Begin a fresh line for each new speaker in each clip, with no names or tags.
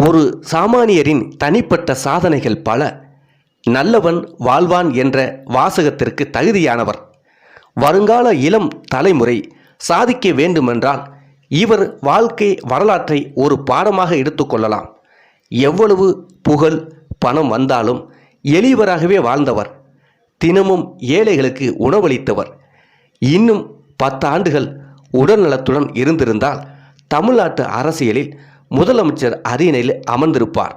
ஒரு சாமானியரின் தனிப்பட்ட சாதனைகள் பல. நல்லவன் வாழ்வான் என்ற வாசகத்திற்கு தகுதியானவர். வருங்கால இளம் தலைமுறை சாதிக்க வேண்டுமென்றால் இவர் வாழ்க்கை வரலாற்றை ஒரு பாடமாக எடுத்துக்கொள்ளலாம் எவ்வளவு புகழ் பணம் வந்தாலும் எளியவராகவே வாழ்ந்தவர். தினமும் ஏழைகளுக்கு உணவளித்தவர். இன்னும் பத்து ஆண்டுகள் உடல்நலத்துடன் இருந்திருந்தால் தமிழ்நாட்டு அரசியலில் முதலமைச்சர் அரியணையில் அமர்ந்திருப்பார்.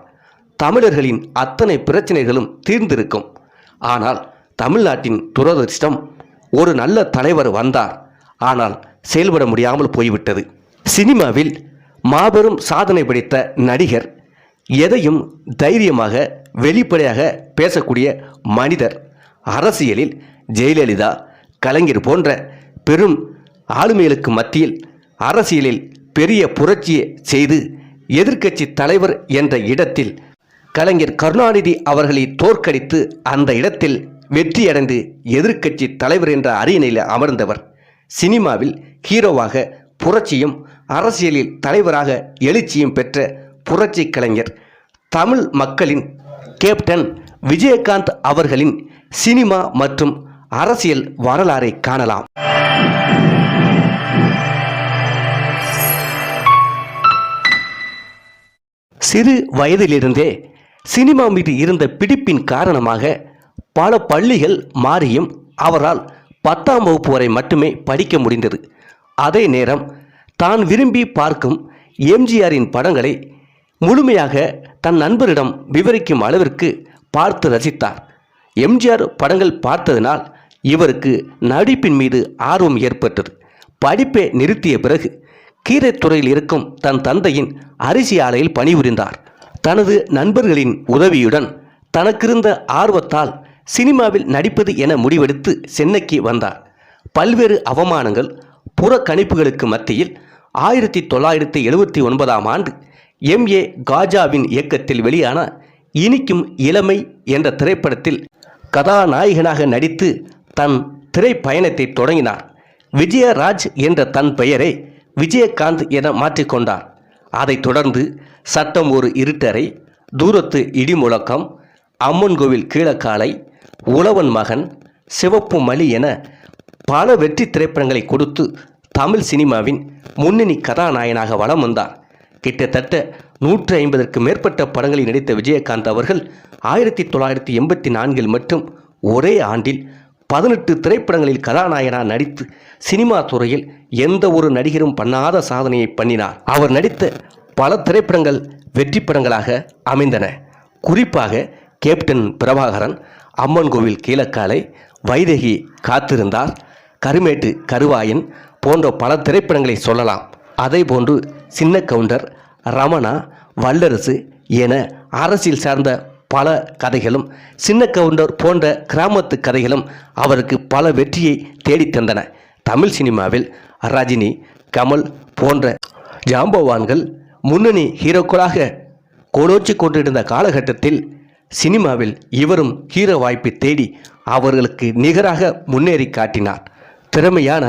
தமிழர்களின் அத்தனை பிரச்சனைகளும் தீர்ந்திருக்கும். ஆனால் தமிழ்நாட்டின் துரதிருஷ்டம் ஒரு நல்ல தலைவர் வந்தார். ஆனால் செயல்பட முடியாமல் போய்விட்டது. சினிமாவில் மாபெரும் சாதனை படைத்த நடிகர் எதையும் தைரியமாக வெளிப்படையாக பேசக்கூடிய மனிதர் அரசியலில் ஜெயலலிதா கலைஞர் போன்ற பெரும் ஆளுமைகளுக்கு மத்தியில் அரசியலில் பெரிய புரட்சியை செய்து எதிர்க்கட்சி தலைவர் என்ற இடத்தில் கலைஞர் கருணாநிதி அவர்களை தோற்கடித்து அந்த இடத்தில் வெற்றியடைந்து எதிர்க்கட்சி தலைவர் என்ற அரியணையில் அமர்ந்தவர். சினிமாவில் ஹீரோவாக புரட்சியும் அரசியலில் தலைவராக எழுச்சியும் பெற்ற புரட்சி கலைஞர். தமிழ் மக்களின் கேப்டன் விஜயகாந்த் அவர்களின் சினிமா மற்றும் அரசியல் வரலாறை காணலாம். சிறு வயதிலிருந்தே சினிமா மீது இருந்த பிடிப்பின் காரணமாக பல பள்ளிகள் மாறியும் அவரால் பத்தாம் வகுப்பு வரை மட்டுமே படிக்க முடிந்தது. அதே நேரம் தான் விரும்பி பார்க்கும் எம்ஜிஆரின் படங்களை முழுமையாக தன் நண்பரிடம் விவரிக்கும் அளவிற்கு பார்த்து ரசித்தார். எம்ஜிஆர் படங்கள் பார்த்ததினால் இவருக்கு நடிப்பின் மீது ஆர்வம் ஏற்பட்டது. படிப்பை நிறுத்திய பிறகு கீரைத்துறையில் இருக்கும் தன் தந்தையின் அரிசி ஆலையில் பணிபுரிந்தார். தனது நண்பர்களின் உதவியுடன் தனக்கிருந்த ஆர்வத்தால் சினிமாவில் நடிப்பது என முடிவெடுத்து சென்னைக்கு வந்தார். பல்வேறு அவமானங்கள் புறக்கணிப்புகளுக்கு மத்தியில் ஆயிரத்தி தொள்ளாயிரத்தி எழுபத்தி ஒன்பதாம் ஆண்டு எம். ஏ. காஜாவின் இயக்கத்தில் வெளியான இனிக்கும் இளமை என்ற திரைப்படத்தில் கதாநாயகனாக நடித்து தன் திரைப்பயணத்தை தொடங்கினார். விஜயராஜ் என்ற தன் பெயரை விஜயகாந்த் என மாற்றிக்கொண்டார். அதைத் தொடர்ந்து சட்டம் ஒரு இருட்டறை தூரத்து இடிமுழக்கம் அம்மன் கோவில் கீழக்காலை உழவன் மகன் சிவப்பு மலி என பல வெற்றி திரைப்படங்களை கொடுத்து தமிழ் சினிமாவின் முன்னணி கதாநாயகனாக வலம் வந்தார். கிட்டத்தட்ட நூற்றி ஐம்பதற்கு மேற்பட்ட படங்களில் நடித்த விஜயகாந்த் அவர்கள் ஆயிரத்தி தொள்ளாயிரத்தி எண்பத்தி நான்கில் மட்டும் ஒரே ஆண்டில் பதினெட்டு திரைப்படங்களில் கதாநாயகனாக நடித்து சினிமா துறையில் எந்த ஒரு நடிகரும் பண்ணாத சாதனையை பண்ணினார். அவர் நடித்த பல திரைப்படங்கள் வெற்றி படங்களாக அமைந்தன. குறிப்பாக கேப்டன் பிரபாகரன் அம்மன் கோவில் கீழக்காலை வைதகி காத்திருந்தார் கருமேட்டு கருவாயன் போன்ற பல திரைப்படங்களை சொல்லலாம். அதேபோன்று சின்ன கவுண்டர் ரமணா வல்லரசு என அரசியல் சார்ந்த பல கதைகளும் சின்ன கவுண்டர் போன்ற கிராமத்து கதைகளும் அவருக்கு பல வெற்றியை தேடித்தந்தன தமிழ் சினிமாவில் ரஜினி கமல் போன்ற ஜாம்பவான்கள் முன்னணி ஹீரோக்களாக கோலோச்சி கொண்டிருந்த காலகட்டத்தில் சினிமாவில் இவரும் ஹீரோ வாய்ப்பை தேடி அவர்களுக்கு நிகராக முன்னேறி காட்டினார். திறமையான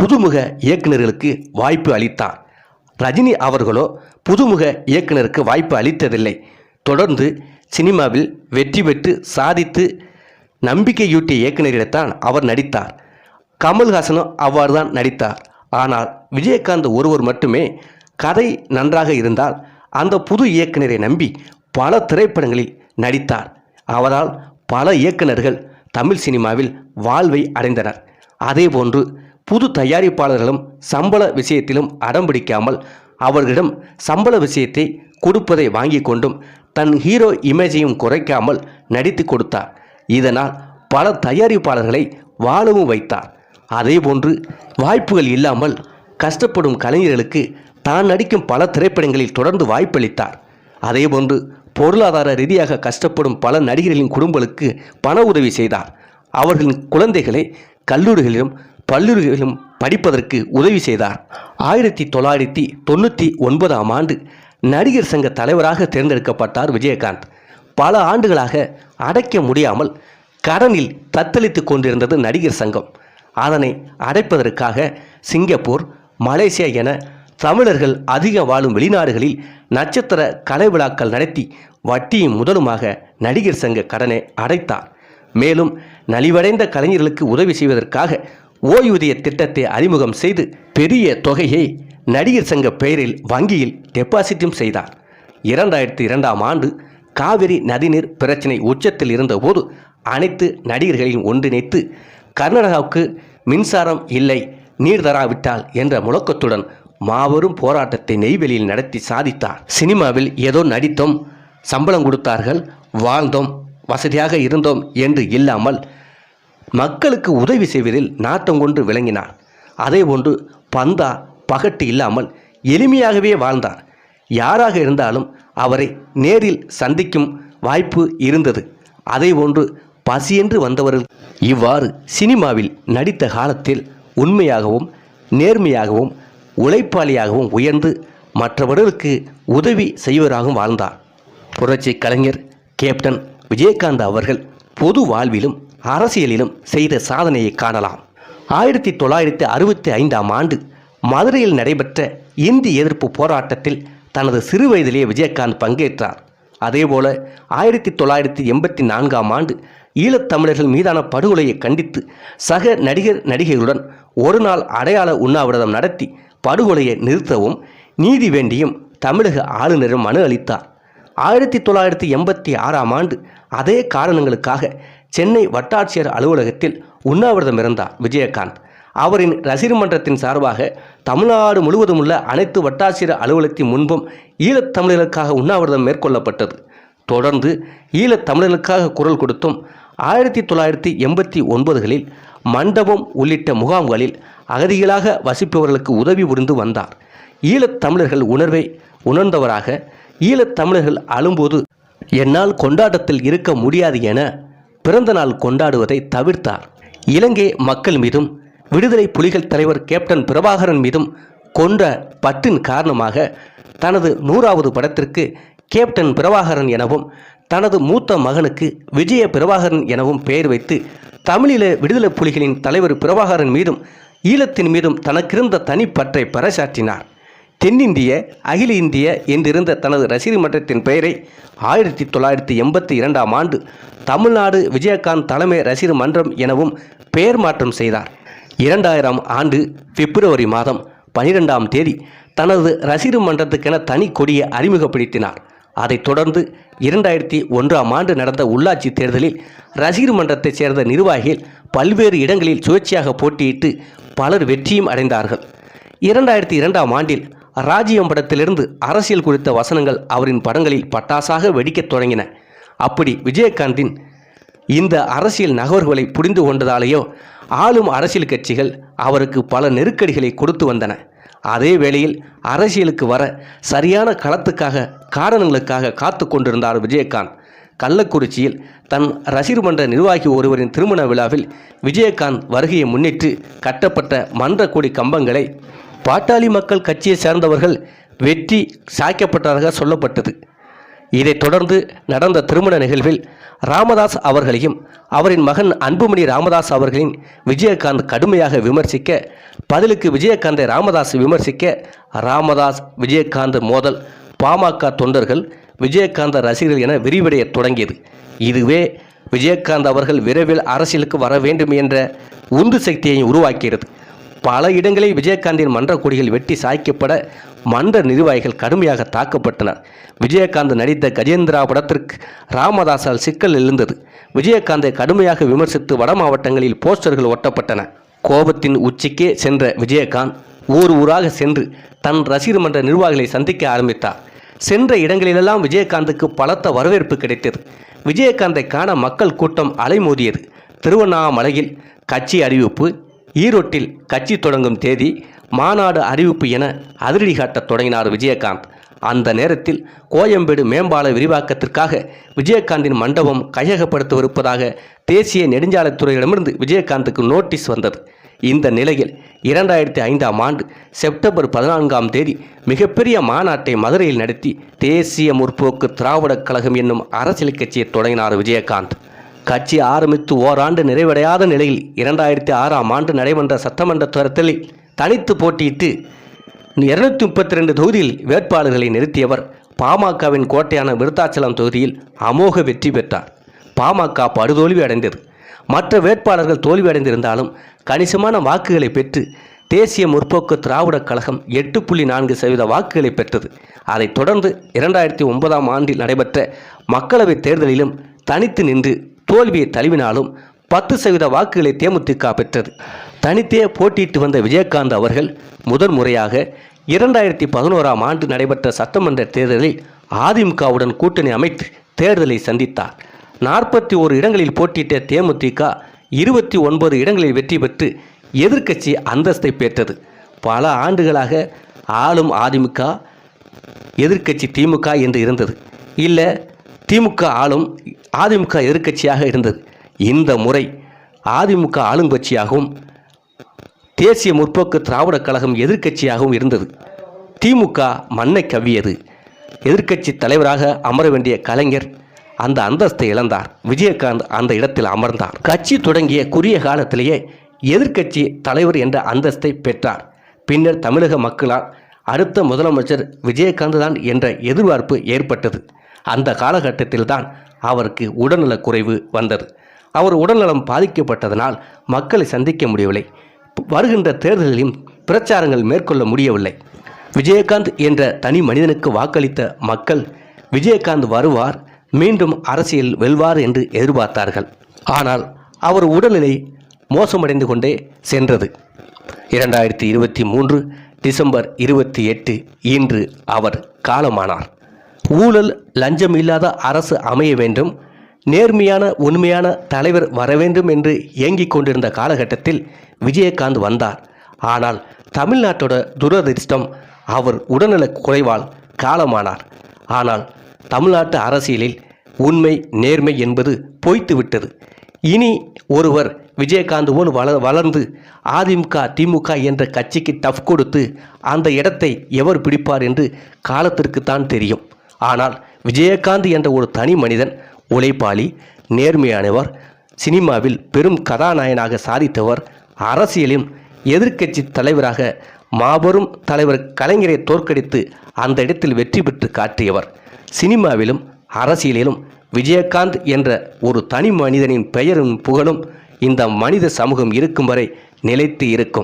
புதுமுக இயக்குநர்களுக்கு வாய்ப்பு அளித்தார். ரஜினி அவர்களோ புதுமுக இயக்குனருக்கு வாய்ப்பு அளித்ததில்லை. தொடர்ந்து சினிமாவில் வெற்றி பெற்று சாதித்து நம்பிக்கையூட்டிய இயக்குனரிடத்தான் அவர் நடித்தார். கமல்ஹாசனும் அவ்வாறு தான் நடித்தார். ஆனால் விஜயகாந்த் ஒருவர் மட்டுமே கதை நன்றாக இருந்தால் அந்த புது இயக்குனரை நம்பி பல திரைப்படங்களில் நடித்தார். அவரால் பல இயக்குனர்கள் தமிழ் சினிமாவில் வாழ்வை அடைந்தனர். அதேபோன்று புது தயாரிப்பாளர்களும் சம்பள விஷயத்திலும் அடம்பிடிக்காமல் அவர்களிடம் சம்பள விஷயத்தை கொடுப்பதை வாங்கி கொண்டும் தன் ஹீரோ இமேஜையும் குறைக்காமல் நடித்து கொடுத்தார். இதனால் பல தயாரிப்பாளர்களை வாழவும் வைத்தார். அதே போன்று வாய்ப்புகள் இல்லாமல் கஷ்டப்படும் கலைஞர்களுக்கு தான் நடிக்கும் பல திரைப்படங்களில் தொடர்ந்து வாய்ப்பளித்தார். அதேபோன்று பொருளாதார ரீதியாக கஷ்டப்படும் பல நடிகர்களின் குடும்பங்களுக்கு பண உதவி செய்தார். அவர்களின் குழந்தைகளை கல்லூரிகளிலும் பல்லூரிகளிலும் படிப்பதற்கு உதவி செய்தார். ஆயிரத்தி தொள்ளாயிரத்தி தொண்ணூற்றி ஒன்பதாம் ஆண்டு நடிகர் சங்க தலைவராக தேர்ந்தெடுக்கப்பட்டார் விஜயகாந்த். பல ஆண்டுகளாக அடைக்க முடியாமல் கடனில் தத்தளித்து கொண்டிருந்தது நடிகர் சங்கம். அதனை அடைப்பதற்காக சிங்கப்பூர் மலேசியா என தமிழர்கள் அதிக வாழும் வெளிநாடுகளில் நட்சத்திர கலை விழாக்கள் நடத்தி வட்டியும் முதலுமாக நடிகர் சங்க கடனை அடைத்தார். மேலும் நலிவடைந்த கலைஞர்களுக்கு உதவி செய்வதற்காக ஓய்வூதிய திட்டத்தை அறிமுகம் செய்து பெரிய தொகையை நடிகர் சங்க பெயரில் வங்கியில் டெபாசிட்டும் செய்தார். இரண்டாயிரத்தி இரண்டாம் ஆண்டு காவிரி நதிநீர் பிரச்சினை உச்சத்தில் இருந்தபோது அனைத்து நடிகர்களையும் ஒன்றிணைத்து கர்நாடகாவுக்கு மின்சாரம் இல்லை நீர் தராவிட்டால் என்ற முழக்கத்துடன் மாபெரும் போராட்டத்தை நெய்வேலியில் நடத்தி சாதித்தார். சினிமாவில் ஏதோ நடித்தோம் சம்பளம் கொடுத்தார்கள் வாழ்ந்தோம் வசதியாக இருந்தோம் என்று இல்லாமல் மக்களுக்கு உதவி செய்வதில் நாட்டம் கொண்டு விளங்கினார். அதேபோன்று பந்தா பகட்டு இல்லாமல் எளிமையாகவே வாழ்ந்தார். யாராக இருந்தாலும் அவரை நேரில் சந்திக்கும் வாய்ப்பு இருந்தது. அதேபோன்று பசியென்று வந்தவர்கள் இவ்வாறு சினிமாவில் நடித்த காலத்தில் உண்மையாகவும் நேர்மையாகவும் உழைப்பாளியாகவும் உயர்ந்து மற்றவர்களுக்கு உதவி செய்வராகவும் வாழ்ந்தார். புரட்சி கலைஞர் கேப்டன் விஜயகாந்த் அவர்கள் பொது வாழ்விலும் அரசியலிலும் செய்த சாதனையை காணலாம். ஆயிரத்தி தொள்ளாயிரத்தி அறுபத்தி ஐந்தாம் ஆண்டு மதுரையில் நடைபெற்ற இந்தி எதிர்ப்பு போராட்டத்தில் தனது சிறுவயதிலேயே விஜயகாந்த் பங்கேற்றார். அதேபோல ஆயிரத்தி தொள்ளாயிரத்தி எண்பத்தி நான்காம் ஆண்டு ஈழத்தமிழர்கள் மீதான படுகொலையை கண்டித்து சக நடிகர் நடிகைகளுடன் ஒரு நாள் அடையாள உண்ணாவிரதம் நடத்தி படுகொலையை நிறுத்தவும் நீதி வேண்டியும் தமிழக ஆளுநரும் மனு அளித்தார். ஆயிரத்தி தொள்ளாயிரத்தி எண்பத்தி ஆறாம் ஆண்டு அதே காரணங்களுக்காக சென்னை வட்டாட்சியர் அலுவலகத்தில் உண்ணாவிரதம் இருந்தார் விஜயகாந்த். அவரின் ரசிகர் மன்றத்தின் சார்பாக தமிழ்நாடு முழுவதும் உள்ள அனைத்து வட்டாட்சியர் அலுவலகத்தின் முன்பும் ஈழத்தமிழர்களுக்காக உண்ணாவிரதம் மேற்கொள்ளப்பட்டது. தொடர்ந்து ஈழத்தமிழர்களுக்காக குரல் கொடுத்தும் ஆயிரத்தி தொள்ளாயிரத்தி எண்பத்தி ஒன்பதுகளில் மண்டபம் உள்ளிட்ட முகாம்களில் அகதிகளாக வசிப்பவர்களுக்கு உதவி புரிந்து வந்தார். ஈழத்தமிழர்கள் உணர்வை உணர்ந்தவராக ஈழத்தமிழர்கள் அழும்போது என்னால் கொண்டாட்டத்தில் இருக்க முடியாது என பிறந்த நாள் கொண்டாடுவதை தவிர்த்தார். இலங்கை மக்கள் மீதும் விடுதலை புலிகள் தலைவர் கேப்டன் பிரபாகரன் மீதும் கொண்ட பற்றின் காரணமாக தனது நூறாவது படத்திற்கு கேப்டன் பிரபாகரன் எனவும் தனது மூத்த மகனுக்கு விஜய பிரபாகரன் எனவும் பெயர் வைத்து தமிழீழ விடுதலை புலிகளின் தலைவர் பிரபாகரன் மீதும் ஈழத்தின் மீதும் தனக்கிருந்த தனிப்பற்றை பறைசாற்றினார். தென்னிந்திய அகில இந்திய என்றிருந்த தனது ரசிகர் மன்றத்தின் பெயரை ஆயிரத்தி தொள்ளாயிரத்தி எண்பத்தி இரண்டாம் ஆண்டு தமிழ்நாடு விஜயகாந்த் தலைமை ரசிகர் மன்றம் எனவும் பெயர் மாற்றம் செய்தார். இரண்டாயிரம் ஆண்டு பிப்ரவரி மாதம் பனிரெண்டாம் தேதி தனது ரசிகர் மன்றத்துக்கென தனி கொடியை அறிமுகப்படுத்தினார். அதைத் தொடர்ந்து இரண்டாயிரத்தி ஒன்றாம் ஆண்டு நடந்த உள்ளாட்சி தேர்தலில் ரசிகர் மன்றத்தைச் சேர்ந்த நிர்வாகிகள் பல்வேறு இடங்களில் சுயேட்சையாக போட்டியிட்டு பலர் வெற்றியும் அடைந்தார்கள். இரண்டாயிரத்தி இரண்டாம் ஆண்டில் ராஜ்யம் படத்திலிருந்து அரசியல் குறித்த வசனங்கள் அவரின் படங்களில் பட்டாசாக வெடிக்கத் தொடங்கின. அப்படி விஜயகாந்தின் இந்த அரசியல் நகர்வுகளை புரிந்து கொண்டதாலேயோ ஆளும் அரசியல் கட்சிகள் அவருக்கு பல நெருக்கடிகளை கொடுத்து வந்தன. அதே வேளையில் அரசியலுக்கு வர சரியான களத்துக்காக காரணங்களுக்காக காத்து கொண்டிருந்தார் விஜயகாந்த். கள்ளக்குறிச்சியில் தன் ரசிகர் மன்ற நிர்வாகி ஒருவரின் திருமண விழாவில் விஜயகாந்த் வருகையை முன்னிட்டு கட்டப்பட்ட மன்ற கொடி கம்பங்களை பாட்டாளி மக்கள் கட்சியை சேர்ந்தவர்கள் வெற்றி சாய்க்கப்பட்டதாக சொல்லப்பட்டது. இதைத் தொடர்ந்து நடந்த திருமண நிகழ்வில் ராமதாஸ் அவர்களையும் அவரின் மகன் அன்புமணி ராமதாஸ் அவர்களின் விஜயகாந்த் கடுமையாக விமர்சிக்க பதிலுக்கு விஜயகாந்தை ராமதாஸ் விமர்சிக்க ராமதாஸ் விஜயகாந்த் மோதல் பாமக தொண்டர்கள் விஜயகாந்த ரசிகர்கள் என விரிவடையத் தொடங்கியது. இதுவே விஜயகாந்த் அவர்கள் விரைவில் அரசியலுக்கு வர வேண்டும் என்ற உந்து சக்தியை உருவாக்கியது. பல இடங்களில் விஜயகாந்தின் மன்ற கொடிகள் வெட்டி சாய்க்கப்பட மன்ற நிர்வாகிகள் கடுமையாக தாக்கப்பட்டனர். விஜயகாந்த் நடித்த கஜேந்திரா படத்திற்கு ராமதாஸால் சிக்கல் எழுந்தது. விஜயகாந்தை கடுமையாக விமர்சித்து வட மாவட்டங்களில் போஸ்டர்கள் ஒட்டப்பட்டன. கோபத்தின் உச்சிக்கே சென்ற விஜயகாந்த் ஊர் ஊராக சென்று தன் ரசிகர் மன்ற நிர்வாகிகளை சந்திக்க ஆரம்பித்தார். சென்ற இடங்களிலெல்லாம் விஜயகாந்துக்கு பலத்த வரவேற்பு கிடைத்தது. விஜயகாந்தை காண மக்கள் கூட்டம் அலைமோதியது. திருவண்ணாமலையில் கட்சி அறிவிப்பு ஈரோட்டில் கட்சி தொடங்கும் தேதி மாநாடு அறிவிப்பு என அதிரடி காட்டத் தொடங்கினார் விஜயகாந்த். அந்த நேரத்தில் கோயம்பேடு மேம்பால விரிவாக்கத்திற்காக விஜயகாந்தின் மண்டபம் கையகப்படுத்தவிருப்பதாக தேசிய நெடுஞ்சாலைத்துறையிடமிருந்து விஜயகாந்துக்கு நோட்டீஸ் வந்தது. இந்த நிலையில் இரண்டாயிரத்தி ஐந்தாம் ஆண்டு செப்டம்பர் பதினான்காம் தேதி மிகப்பெரிய மாநாட்டை மதுரையில் நடத்தி தேசிய முற்போக்கு திராவிடக் கழகம் என்னும் அரசியல் கட்சியை தொடங்கினார் விஜயகாந்த். கட்சி ஆரம்பித்து ஓராண்டு நிறைவடையாத நிலையில் இரண்டாயிரத்தி ஆறாம் ஆண்டு நடைபெற்ற சட்டமன்ற தேர்தலில் தனித்து போட்டியிட்டு இருநூத்தி முப்பத்தி ரெண்டு தொகுதியில் வேட்பாளர்களை நிறுத்தியவர் பாமகவின் கோட்டையான விருத்தாச்சலம் தொகுதியில் அமோக வெற்றி பெற்றார். பாமக படுதோல்வி அடைந்தது. மற்ற வேட்பாளர்கள் தோல்வி அடைந்திருந்தாலும் கணிசமான வாக்குகளை பெற்று தேசிய முற்போக்கு திராவிடக் கழகம் எட்டு புள்ளி நான்கு சதவீத வாக்குகளை பெற்றது. அதைத் தொடர்ந்து இரண்டாயிரத்தி ஒன்பதாம் ஆண்டில் நடைபெற்ற மக்களவைத் தேர்தலிலும் தனித்து நின்று தோல்வியை தழுவினாலும் பத்து சதவீத வாக்குகளை தேமுதிக பெற்றது. தனித்தே போட்டியிட்டு வந்த விஜயகாந்த் அவர்கள் முதன் முறையாக இரண்டாயிரத்தி பதினோராம் ஆண்டு நடைபெற்ற சட்டமன்ற தேர்தலில் அதிமுகவுடன் கூட்டணி அமைத்து தேர்தலை சந்தித்தார். நாற்பத்தி ஓரு இடங்களில் போட்டியிட்ட தேமுதிக இருபத்தி ஒன்பது இடங்களில் வெற்றி பெற்று எதிர்க்கட்சி அந்தஸ்தை பெற்றது. பல ஆண்டுகளாக ஆளும் அதிமுக எதிர்க்கட்சி திமுக என்று இருந்தது. இல்லை திமுக ஆளும் அதிமுக எதிர்க்கட்சியாக இருந்தது. இந்த முறை அதிமுக ஆளுங்கட்சியாகவும் தேசிய முற்போக்கு திராவிடக் கழகம் எதிர்க்கட்சியாகவும் இருந்தது. திமுக மண்ணை கவ்வியது. எதிர்க்கட்சி தலைவராக அமர வேண்டிய கலைஞர் அந்த அந்தஸ்தை இழந்தார். விஜயகாந்த் அந்த இடத்தில் அமர்ந்தார். கட்சி தொடங்கிய குறுகிய காலத்திலேயே எதிர்க்கட்சி தலைவர் என்ற அந்தஸ்தை பெற்றார். பின்னர் தமிழக மக்களால் அடுத்த முதலமைச்சர் விஜயகாந்த் தான் என்ற எதிர்பார்ப்பு ஏற்பட்டது. அந்த காலகட்டத்தில் தான் அவருக்கு உடல்நலக் குறைவு வந்தது. அவர் உடல்நலம் பாதிக்கப்பட்டதனால் மக்களை சந்திக்க முடியவில்லை. வருகின்ற தேர்தலிலும் பிரச்சாரங்கள் மேற்கொள்ள முடியவில்லை. விஜயகாந்த் என்ற தனி மனிதனுக்கு வாக்களித்த மக்கள் விஜயகாந்த் வருவார் மீண்டும் அரசியல் வெல்வார் என்று எதிர்பார்த்தார்கள். ஆனால் அவர் உடல்நிலை மோசமடைந்து கொண்டே சென்றது. இரண்டாயிரத்தி இருபத்தி மூன்று டிசம்பர் இருபத்தி எட்டு இன்று அவர் காலமானார். ஊழல் லஞ்சம் இல்லாத அரசு அமைய வேண்டும் நேர்மையான உண்மையான தலைவர் வர வேண்டும் என்று ஏங்கிக் கொண்டிருந்த காலகட்டத்தில் விஜயகாந்த் வந்தார். ஆனால் தமிழ்நாட்டோட துரதிர்ஷ்டம் அவர் உடல்நலக் குறைவால் காலமானார். ஆனால் தமிழ்நாட்டு அரசியலில் உண்மை நேர்மை என்பது பொய்த்து விட்டது. இனி ஒருவர் விஜயகாந்த் போல் வள வளர்ந்து அதிமுக திமுக என்ற கட்சிக்கு டஃப் கொடுத்து அந்த இடத்தை எவர் பிடிப்பார் என்று காலத்திற்குத்தான் தெரியும். ஆனால் விஜயகாந்த் என்ற ஒரு தனி மனிதன் உழைப்பாளி நேர்மையானவர் சினிமாவில் பெரும் கதாநாயகனாக சாதித்தவர் அரசியலிலும் எதிர்க்கட்சி தலைவராக மாபெரும் தலைவர் கலைஞரை தோற்கடித்து அந்த இடத்தில் வெற்றி பெற்று காட்டியவர். சினிமாவிலும் அரசியலிலும் விஜயகாந்த் என்ற ஒரு தனி மனிதனின் பெயரும் புகழும் இந்த மனித சமூகம் இருக்கும் வரை நிலைத்து இருக்கும்.